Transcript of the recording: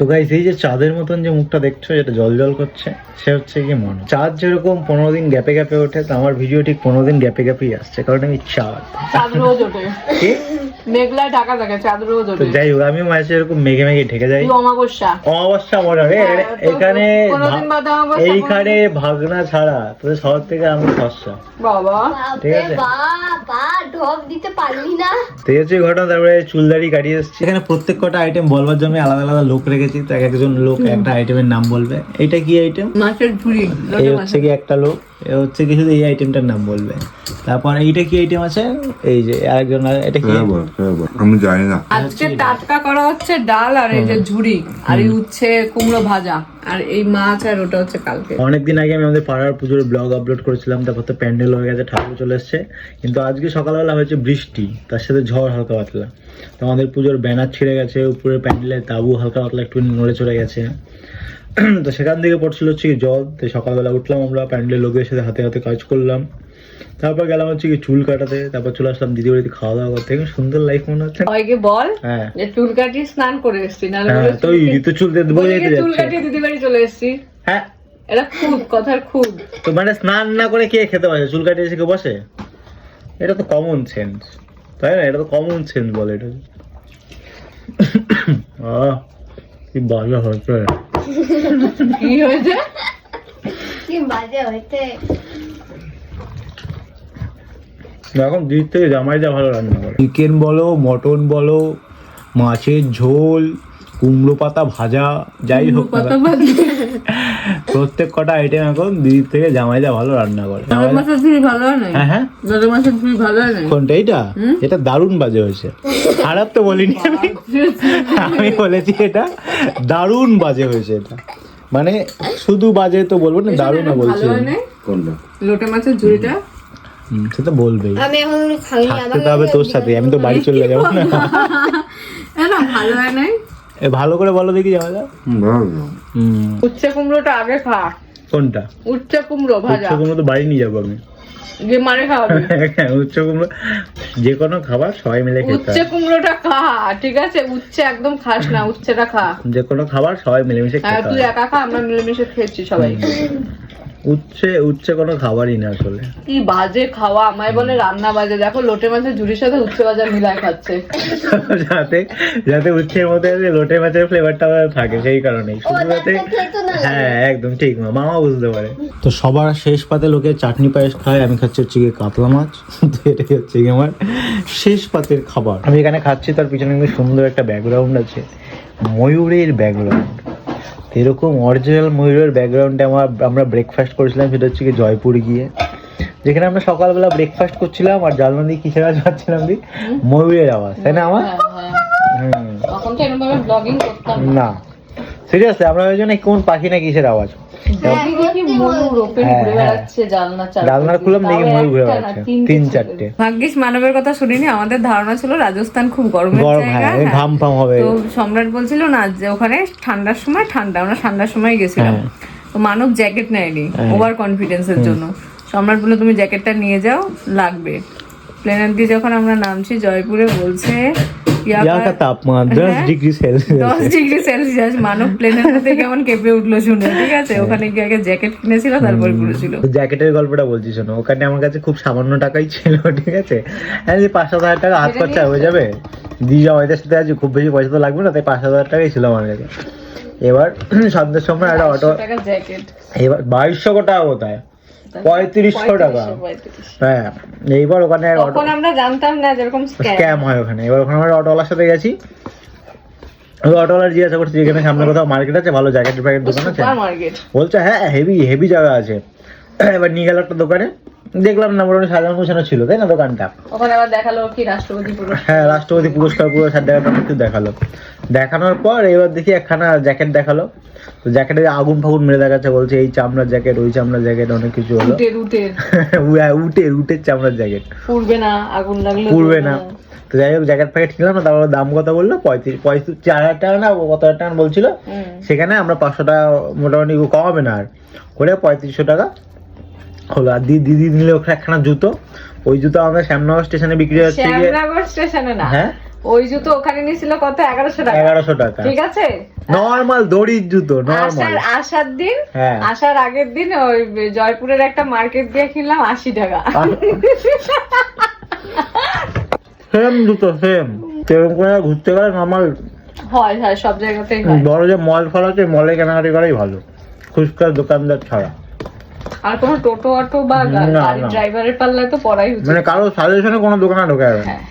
তো গাইস এই যে চাঁদের মতন যে মুখটা দেখছ যেটা জল জল করছে সে হচ্ছে কি মনে। চাঁদ যেরকম পনেরো দিন গ্যাপে গ্যাপে ওঠে তো আমার ভিডিও ঠিক পনেরো দিন গ্যাপে গ্যাপেই আসছে কারণ আমি চাঁদ। চাঁদ রোজ ওঠে। কি? ঢাকা থাকে চাঁদ রোজ ওঠে। যাই হোক আমিও মাঝে এরকম মেঘে মেঘে ঢেকে যাই। অমাবস্যা। অমাবস্যা মনে হয় হ্যাঁ, এখানে এইখানে ভাগনা ছাড়া তোদের শহর থেকে আমি ফসা বাবা। ঠিক আছে। ঢপ দিতে পারলি না। ঠিক আছে ঘটনা? তারপরে চুলদারি কাটিয়ে এসেছি। এখানে প্রত্যেক কটা আইটেম বলবার জন্য আলাদা আলাদা লোক রেখেছি তো এক একজন লোক একটা আইটেমের নাম বলবে। এটা কি আইটেম মাছের ঝুড়ি এই হচ্ছে কি একটা লোক এ হচ্ছে কি শুধু এই আইটেমটার নাম বলবে। তারপর এইটা কি আইটেম আছে? এই যে আরেকজন আর- এটা কি? বল আমি জানি না। আজকে টাটকা করা হচ্ছে ডাল আর এই যে ঝুড়ি আর এই উচ্ছে কুমড়ো ভাজা আর এই মাছ আর ওটা হচ্ছে কালকে। অনেকদিন আগে আমি আমাদের পাড়ার পুজোর ব্লগ আপলোড করেছিলাম তারপর তো প্যান্ডেল হয়ে গেছে ঠাকুর চলে এসছে। কিন্তু আজকে সকালবেলা হয়েছে বৃষ্টি তার সাথে ঝড় হালকা পাতলা। তো আমাদের পুজোর ব্যানার ছিঁড়ে গেছে উপরে প্যান্ডেলের তাবু হালকা পাতলা একটু নড়ে চড়ে গেছে। তো সেখান থেকে পড়ছিল হচ্ছে জল তো সকালবেলা উঠলাম আমরা প্যান্ডেলের লোকের সাথে হাতে হাতে কাজ করলাম। তারপর গেলাম হচ্ছে কি চুল কাটাতে তারপর চলে আসলাম দিদি বাড়িতে খাওয়া দাওয়া করতে। কি সুন্দর লাইফ মনে হচ্ছে না? সবাইকে বল হ্যাঁ। যে চুল কাটিয়ে স্নান করে এসছি নাহলে হ্যাঁ তো ঋতু চুল দিয়ে চুল কাটিয়ে দিদি বাড়ি চলে এসছি। হ্যাঁ। এটা খুদ কথার খুদ তো মানে স্নান না করে কে খেতে বসে? চুল কাটিয়ে এসে কেউ বসে? এটা তো কমন সেন্স তাই না? এটা তো কমন সেন্স বলে এটা। আহ, কি বাজে হচ্ছে কি হয়েছে? কি বাজে হইতে এখন দিক থেকে জামাইটা ভালো রান্না করে। চিকেন বলো মটন বলো মাছের ঝোল কুমড়ো পাতা ভাজা যাই হোক প্রত্যেক কটা আইটেম এখন দিদির থেকে জামাইদা ভালো রান্না করে। হয় নাই? হ্যাঁ কোনটা এইটা? এটা দারুণ বাজে হয়েছে। খারাপ তো বলিনি আমি। আমি বলেছি এটা দারুণ বাজে হয়েছে এটা। মানে শুধু বাজে তো বলব না দারুণ বলছি কোনটা? লোটে মাছের ঝুড়িটা? সে তো বলবেই। আমি এখন খাইনি থাকতে তো হবে তোর সাথে আমি তো বাড়ি চলে যাব না। না ভালো হয় নাই। এ ভালো করে বলো দেখি যাওয়া যাক। উচ্ছে কুমড়োটা আগে খা। কোনটা? উচ্ছে কুমড়ো ভাজা। উচ্চ কুমড়ো তো বাড়ি নিয়ে যাব আমি। যে মারে খাওয়াবি। উচ্চ কুমড়ো যে কোনো খাবার সবাই মিলে খেতে উচ্ছে কুমড়োটা খা ঠিক আছে? উচ্ছে একদম খাস না উচ্ছেটা খা। যে কোনো খাবার সবাই মিলেমিশে হ্যাঁ খেতে তুই একা খা আমরা মিলেমিশে খেয়েছি সবাই। উচ্ছে উচ্ছে কোনো খাবারই না আসলে। কি বাজে খাওয়া আমায় বলে রান্না বাজে। দেখো লোটে মাছের ঝুড়ির সাথে উচ্ছে ভাজা মিলায় খাচ্ছে। যাতে যাতে উচ্ছের মধ্যে যে লোটে মাছের ফ্লেভারটা থাকে সেই কারণেই। শুধু যাতে হ্যাঁ একদম ঠিক মা মামা বুঝতে পারে। তো সবার শেষ পাতে লোকে চাটনি পায়েস খায় আমি খাচ্ছি হচ্ছে গিয়ে কাতলা মাছ তো এটাই হচ্ছে গিয়ে আমার শেষ পাতের খাবার। আমি এখানে খাচ্ছি তার পিছনে কিন্তু সুন্দর একটা ব্যাকগ্রাউন্ড আছে ময়ূরের ব্যাকগ্রাউন্ড এরকম অরিজিনাল ময়ূরের ব্যাকগ্রাউন্ডে আমার আমরা ব্রেকফাস্ট করেছিলাম সেটা হচ্ছে কি জয়পুর গিয়ে। যেখানে আমরা সকালবেলা ব্রেকফাস্ট করছিলাম আর জানলা দিয়ে কিসের আওয়াজ পাচ্ছিলাম দি ময়ূরের আওয়াজ তাই না আমার? হ্যাঁ হ্যাঁ করতাম না। সিরিয়াসলি আমরা ওই জন্য কোন পাখি না কিসের আওয়াজ? দেখি দেখি ময়ূর ওপেন হ্যাঁ, ঘুরে হ্যাঁ। বেড়াচ্ছে জানলা খুললাম দেখি ময়ূর ঘুরে বেড়াচ্ছে। তিন চারটে। ভাগ্যিস মানবের কথা শুনিনি আমাদের ধারণা ছিল রাজস্থান খুব গরমের গরম জায়গা। হ্যাঁ। ঘাম ফাম হবে। তো সম্রাট বলছিল না যে ওখানে ঠান্ডার সময় ঠান্ডা আমরা ঠান্ডার সময় গেছিলাম। তো মানব জ্যাকেট নেয়নি। ওভার কনফিডেন্সের জন্য। সম্রাট বলল তুমি জ্যাকেটটা নিয়ে যাও লাগবে। প্লেনের দিয়ে যখন আমরা নামছি জয়পুরে বলছে यहाँ का ইয়াকা तापमान दस হ্যাঁ? डिग्री सेल्सियस দশ ডিগ্রি সেলসিয়াস মানব প্লেনের মধ্যে কেমন কেঁপে উঠলো শুনে ঠিক আছে ওখানে গিয়ে আগে জ্যাকেট কিনেছিল তারপর ঘুরেছিল জ্যাকেটের গল্পটা বলছি শোনো ওখানে আমার কাছে খুব সামান্য টাকাই ছিল ঠিক আছে হ্যাঁ যে পাঁচ সাত হাজার টাকা হাত খরচা হয়ে যাবে দিয়ে যাও এদের সাথে আছি খুব বেশি পয়সা তো লাগবে না তাই পাঁচ সাত হাজার টাকাই ছিল আমার কাছে এবার সন্ধ্যের সময় একটা অটো টাকা জ্যাকেট এবার বাইশশো টাকা কোথায় পঁয়ত্রিশশো টাকা। হ্যাঁ এইবার ওখানে তখন আমরা জানতাম না যেরকম স্ক্যাম হয় ওখানে। এবার ওখানে আমরা অটোওয়ালার সাথে গেছি। ওই অটোওয়ালার জিজ্ঞাসা করছি এখানে সামনে কোথাও মার্কেট আছে? ভালো জ্যাকেট ফ্যাকেট দোকান আছে? বলছে হ্যাঁ হেভি হেভি জায়গা আছে। এবার নিয়ে গেল একটা দোকানে। দেখলাম না মোটামুটি সাজানো গোছানো ছিল তাই না দোকানটা? ওখানে আবার দেখাল কি রাষ্ট্রপতি পুরস্কার? হ্যাঁ রাষ্ট্রপতি পুরস্কার পুরস্কার দেখাটা একটু দেখাল। দেখানোর পর এবার দেখি একখানা জ্যাকেট দেখাল। তো জ্যাকেটে আগুন ফাগুন মেরে দেখাচ্ছে বলছে এই চামড়ার জ্যাকেট ওই চামড়ার জ্যাকেট অনেক কিছু হলো। উটের উটের। উঠের চামড়ার জ্যাকেট। পুড়বে না আগুন লাগলে পুড়বে না। তো যাই হোক জ্যাকেট প্যাকেট কিনলাম না তারপর দাম কত বলল? পঁয়ত্রিশ পঁয়ত্রিশ চার হাজার টাকা না কত হাজার টাকা বলছিল। সেখানে আমরা পাঁচশো টাকা মোটামুটি কমাবে না আর। করে পঁয়ত্রিশশো টাকা। হলো আর দিদি দিদি নিলে ওখানে একখানা জুতো। ওই জুতো আমাদের শ্যামনগর স্টেশনে বিক্রি হচ্ছে শ্যামনগর স্টেশনে না। হ্যাঁ? ওই জুতো ওখানে নিয়েছিল কত? এগারোশো টাকা। এগারোশো টাকা। ঠিক আছে? নর্মাল দড়ির জুতো নর্মাল। আসার দিন হ্যাঁ। আসার আগের দিন ওই জয়পুরের একটা মার্কেট দিয়ে কিনলাম আশি টাকা। সেম জুতো সেম। সেরকম করে ঘুরতে গেলে নর্মাল হয় হয় সব জায়গাতেই হয়। বড় যে মল ফল আছে মলে কেনাকাটি করাই ভালো। খুচকার দোকানদার ছাড়া। আর কোনো টোটো অটো বা গাড়ির। ড্রাইভারের পাল্লায় তো পড়াই উচিত। মানে কারও সাজেশনে কোনো দোকানে ঢোকা যাবে না। হ্যাঁ।